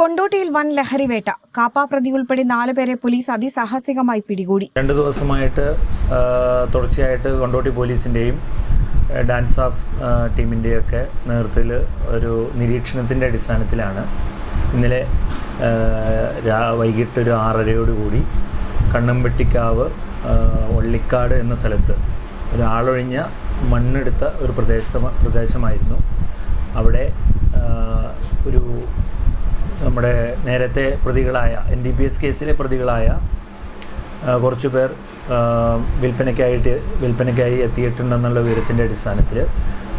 കൊണ്ടോട്ടിയിൽ വൻ ലഹരിവേട്ട കാപ്പാ പ്രതി ഉൾപ്പെടെ നാലുപേരെ പോലീസ് അതിസാഹസികമായി പിടികൂടി. രണ്ടു ദിവസമായിട്ട് തുടർച്ചയായിട്ട് കൊണ്ടോട്ടി പോലീസിന്റെയും ഡാൻസ് ഓഫ് ടീമിന്റെയൊക്കെ നേതൃത്വത്തിൽ ഒരു നിരീക്ഷണത്തിന്റെ അടിസ്ഥാനത്തിലാണ് ഇന്നലെ വൈകിട്ട് ഒരു ആറരയോട് കൂടി കണ്ണമ്പെട്ടിക്കാവ് ഒള്ളിക്കാട് എന്ന സ്ഥലത്ത് ഒരു ആളൊഴിഞ്ഞ മണ്ണെടുത്ത ഒരു പ്രദേശ പ്രദേശമായിരുന്നു. അവിടെ ഒരു നമ്മുടെ നേരത്തെ പ്രതികളായ എൻ ഡി പി എസ് കേസിലെ പ്രതികളായ കുറച്ച് പേർ വിൽപ്പനയ്ക്കായിട്ട് വിൽപ്പനയ്ക്കായി എത്തിയിട്ടുണ്ടെന്നുള്ള വിവരത്തിന്റെ അടിസ്ഥാനത്തിൽ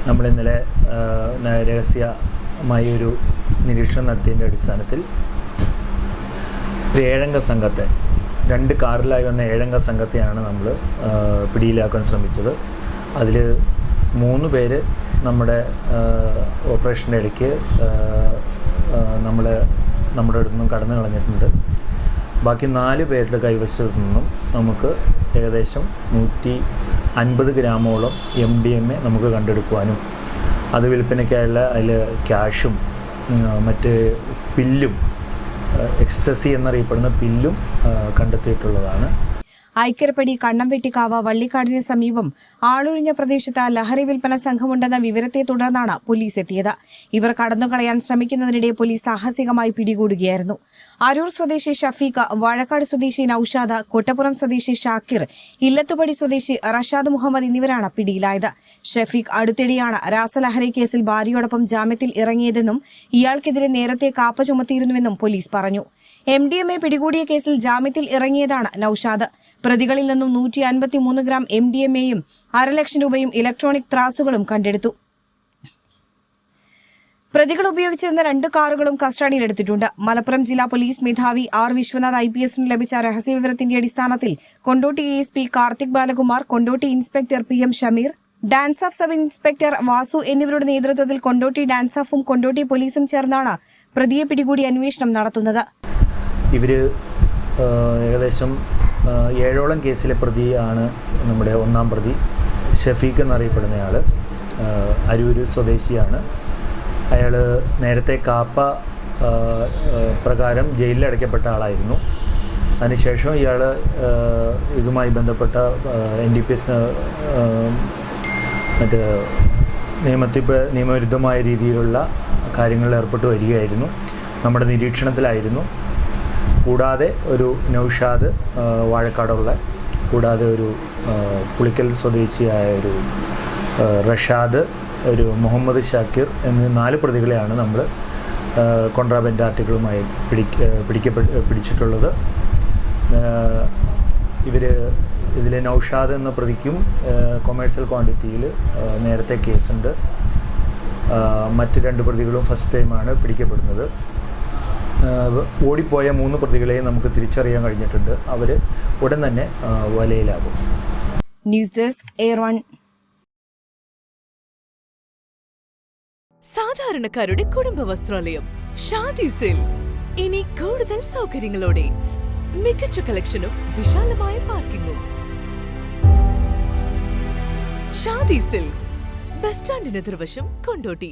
നമ്മൾ ഇന്നലെ രഹസ്യമായി ഒരു നിരീക്ഷണം നടത്തിയതിന്റെ അടിസ്ഥാനത്തിൽ ഏഴംഗ സംഘത്തെ രണ്ട് കാറിലായി വന്ന ഏഴംഗ സംഘത്തെയാണ് നമ്മൾ പിടിയിലാക്കാൻ ശ്രമിച്ചത്. അതിൽ മൂന്ന് പേര് നമ്മുടെ ഓപ്പറേഷന്റെ ഇടയ്ക്ക് നമ്മൾ നമ്മുടെ അടുത്ത് നിന്നും കടന്നു കളഞ്ഞിട്ടുണ്ട്. ബാക്കി നാല് പേരുടെ കൈവശത്തു നിന്നും നമുക്ക് ഏകദേശം നൂറ്റി അൻപത് ഗ്രാമോളം എം ഡി എം എ നമുക്ക് കണ്ടെടുക്കുവാനും അത് വിൽപ്പനയ്ക്കായുള്ള അതിൽ ക്യാഷും മറ്റ് പില്ലും എക്സ്റ്റസി എന്നറിയപ്പെടുന്ന പില്ലും കണ്ടെത്തിയിട്ടുള്ളതാണ്. ഐക്കരപ്പടി കണ്ണംവെട്ടിക്കാവ് വള്ളിക്കാടിന് സമീപം ആളൊഴിഞ്ഞ പ്രദേശത്ത് ലഹരി വിൽപ്പന സംഘമുണ്ടെന്ന വിവരത്തെ തുടർന്നാണ് പോലീസ് എത്തിയത്. ഇവർ കടന്നുകളയാൻ ശ്രമിക്കുന്നതിനിടെ പോലീസ് സാഹസികമായി പിടികൂടുകയായിരുന്നു. അരൂർ സ്വദേശി ഷഫീഖ് വാഴക്കാട് സ്വദേശി നൌഷാദ് കൊട്ടപ്പുറം സ്വദേശി ഷാക്കിർ ഇല്ലത്തുപടി സ്വദേശി റഷാദ് മുഹമ്മദ് എന്നിവരാണ് പിടിയിലായത്. ഷഫീഖ് അടുത്തിടെയാണ് രാസലഹരി കേസിൽ ഭാര്യയോടൊപ്പം ജാമ്യത്തിൽ ഇറങ്ങിയതെന്നും ഇയാൾക്കെതിരെ നേരത്തെ കാപ്പ ചുമത്തിയിരുന്നുവെന്നും പോലീസ് പറഞ്ഞു. എം ഡി എം എ പിടികൂടിയ കേസിൽ ജാമ്യത്തിൽ ഇറങ്ങിയതാണ് നൌഷാദ്. പ്രതികളിൽ നിന്നും നൂറ്റി അൻപത്തിമൂന്ന് ഗ്രാം എം ഡി എം എയും അരലക്ഷം രൂപയും ഇലക്ട്രോണിക് ത്രാസുകളും കണ്ടെടുത്തു. പ്രതികൾ ഉപയോഗിച്ചിരുന്ന രണ്ട് കാറുകളും കസ്റ്റഡിയിലെടുത്തിട്ടുണ്ട് മലപ്പുറം ജില്ലാ പോലീസ് മേധാവി ആർ വിശ്വനാഥ് ഐ പി എസിന് ലഭിച്ച രഹസ്യവിവരത്തിന്റെ അടിസ്ഥാനത്തിൽ Kondotty A S P Karthik Balakumar Kondotty inspector P M Shameer DANSAF sub inspector Vasu എന്നിവരുടെ നേതൃത്വത്തിൽ കൊണ്ടോട്ടി ഡാൻസ് ഓഫും കൊണ്ടോട്ടി പോലീസും ചേർന്നാണ് പ്രതിയെ പിടികൂടി അന്വേഷണം നടത്തുന്നത്. ഇവർ ഏകദേശം ഏഴോളം കേസിലെ പ്രതിയാണ് നമ്മുടെ ഒന്നാം പ്രതി. ഷഫീഖ് എന്നറിയപ്പെടുന്നയാൾ അരൂർ സ്വദേശിയാണ്. അയാൾ നേരത്തെ കാപ്പ പ്രകാരം ജയിലിൽ അടയ്ക്കപ്പെട്ട ആളായിരുന്നു. അതിനുശേഷം ഇയാൾ ഇതുമായി ബന്ധപ്പെട്ട എൻ ഡി പി എസ് മറ്റേ നിയമത്തിൽ നിയമവിരുദ്ധമായ രീതിയിലുള്ള കാര്യങ്ങളിൽ ഏർപ്പെട്ട് വരികയായിരുന്നു. നമ്മുടെ നിരീക്ഷണത്തിലായിരുന്നു. കൂടാതെ ഒരു നൗഷാദ് വാഴക്കാടുള്ള കൂടാതെ ഒരു പുളിക്കൽ സ്വദേശിയായ ഒരു റഷാദ് ഒരു മുഹമ്മദ് ഷാക്കിർ എന്നീ നാല് പ്രതികളെയാണ് നമ്മൾ കോൺട്രാബൻഡ് ആർട്ടിക്കിളുമായി പിടിക്ക പിടിക്കപ്പെട്ട് പിടിച്ചിട്ടുള്ളത്. ഇവർ ഇതിൽ നൗഷാദ് എന്ന പ്രതിക്കും കൊമേഴ്സ്യൽ ക്വാണ്ടിറ്റിയിൽ നേരത്തെ കേസുണ്ട്. മറ്റ് രണ്ട് പ്രതികളും ഫസ്റ്റ് ടൈമാണ് പിടിക്കപ്പെടുന്നത്. ഓടിപ്പോയ മൂന്ന് പ്രതികളെയും നമുക്ക് തിരിച്ചറിയാൻ കഴിഞ്ഞിട്ടുണ്ട്. അവർ ഉടൻ തന്നെ വലയിലാകും. News desk Air One. സാധാരണക്കാരുടെ കുടുംബ വസ്ത്രാലയം ഷാദി സിൽക്സ്. ഇനി കൂടുതൽ സൗകര്യങ്ങളോടെ മികച്ച കളക്ഷനും വിശാലമായ പാർക്കിങ്ങും. ഷാദി സിൽക്സ് ബസ് സ്റ്റാൻഡിന് എതിർവശം കൊണ്ടോട്ടി.